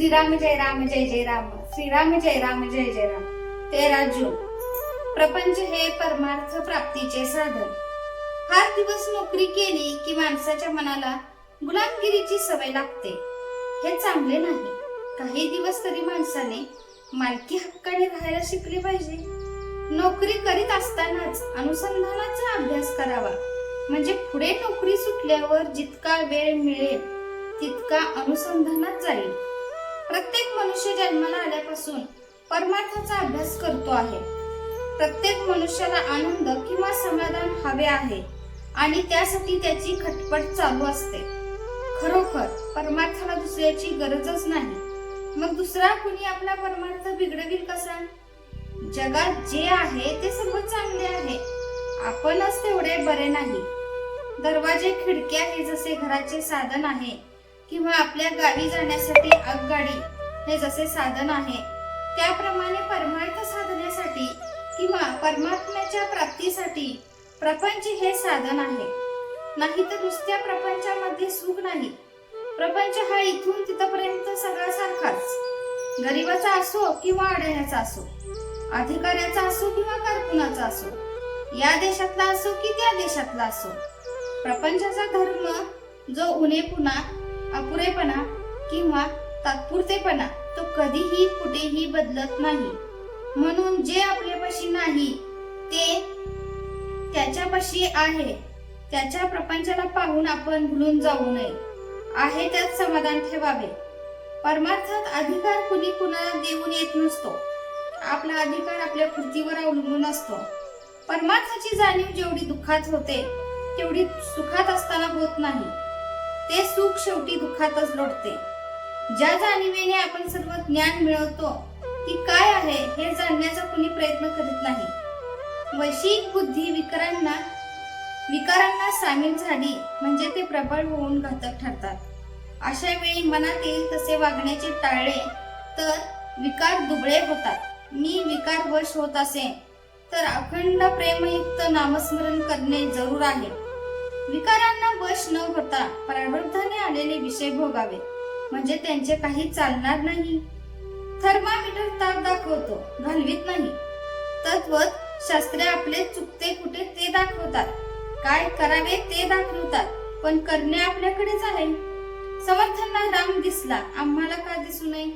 श्रीराम जय राम जय जय राम. श्रीराम जय राम जय जय राम. तेरा जून प्रपंच हे परमार्थ प्राप्तीचे साधन. फार दिवस नोकरी केली की माणसाच्या मनाला गुलामगिरीची सवय लागते. हे चांगले नाही. काही दिवस तरी माणसाने मालकी हक्काने राहायला शिकले पाहिजे. नोकरी करीत असतानाच अनुसंधानाचा अभ्यास करावा. म्हणजे पुढे नोकरी सुटल्यावर जितका वेळ मिळेल तितका अनुसंधानात जाईल. प्रत्येक मनुष्य जन्माला आल्यापासून परमार्थाचा अभ्यास करतो आहे. प्रत्येक मनुष्याला आनंद किंवा समाधान हवे आहे आणि त्यासाठी त्याची खटपट चालू असते. खरोखर परमार्थाला दुसऱ्याची गरजच नाही. मग दुसरा कुणी आपला परमार्थ बिघडविल कसा? जगात जे आहे ते सर्व चांगले आहे. आपणच तेवढे बरे नाही. दरवाजे खिडक्या हे जसे घराचे साधन आहे किंवा आपल्या गावी जाण्यासाठी आगगाडी हे जसे साधन आहे त्याप्रमाणे परमार्थ साधण्यासाठी किंवा परमात्म्याच्या प्राप्तीसाठी प्रपंच हे साधन आहे. नाही तर नुसत्या प्रपंचामध्ये सुख नाही. प्रपंच हा इथून तिथपर्यंत सगळा सारखाच गरीबाचा असो किंवा अडण्याचा असो अधिकाऱ्याचा असो किंवा कारकुनाचा असो या देशातला असो की त्या देशातला असो प्रपंचाचा धर्म जो उणेपुणा अपुरेपणा किंवा तात्पुरतेपणा तो कधीही कुठेही बदलत नाही. म्हणून जे आपल्यापाशी नाही ते त्याच्यापाशी आहे. त्याच्या प्रपंचाला पाहून आपण भुलून जाऊ नये. आहे त्यात समाधान ठेवावे. परमार्थात अधिकार कुणी कुणाला देऊन येत नसतो. आपला अधिकार आपल्या कृतीवर अवलंबून असतो. परमार्थाची जाणीव जेवढी दुःखात होते तेवढी सुखात असताना होत नाही. ते सुख शेवटी दुःखातच लोटते. ज्या जाणीवेने आपण सर्व ज्ञान मिळवतो ती काय आहे हे जाणण्याचा कुणी प्रयत्न करीत नाही. वैश्विक बुद्धी विकारांना विकारांना सामील झाली म्हणजे ते प्रबळ होऊन घातक ठरतात. अशा वेळी मनात येईल तसे वागण्याचे टाळले तर विकार दुबळे होतात. मी विकार वश होत असे तर अखंड प्रेमयुक्त नामस्मरण करणे जरूर आहे. विकारांना वश न होता प्रारब्धाने आलेले विषय भोगावे म्हणजे त्यांचे काही चालणार नाही. थर्मामीटर ताप दाखवतो घालवीत नाही. तद्वत शास्त्रे आपले चुकते कुठे ते दाखवतात. काय करावे ते दाखवतात पण करणे आपल्याकडेच आहे. समर्थांना राम दिसला आम्हाला का दिसू नये?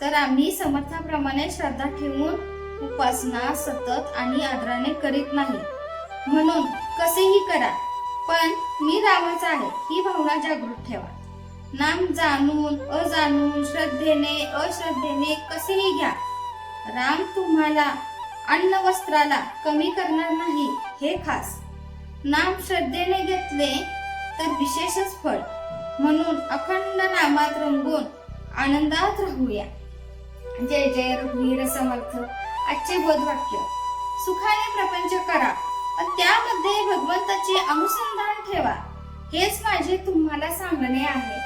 तर आम्ही समर्थाप्रमाणे श्रद्धा ठेवून उपासना सतत आणि आदराने करीत नाही. म्हणून कसेही करा पण मी रावाचा आहे ही भावना जागृत ठेवा. नाम जाणून अजाणून श्रद्धेने अश्रद्धेने कसेही घ्या. राम तुम्हाला अन्न वस्त्राला कमी करणार नाही हे खास. नाम श्रद्धेने घेतले तर विशेषच फळ. म्हणून अखंड नामात रंगून आनंदात राहूया. जय जय रघुवीर समर्थ. आजचे बोधवाक्य सुखाने प्रपंच करा. पण त्यामध्ये भगवंताचे अनुसंधान ठेवा. हेच माझे तुम्हाला सांगणे आहे.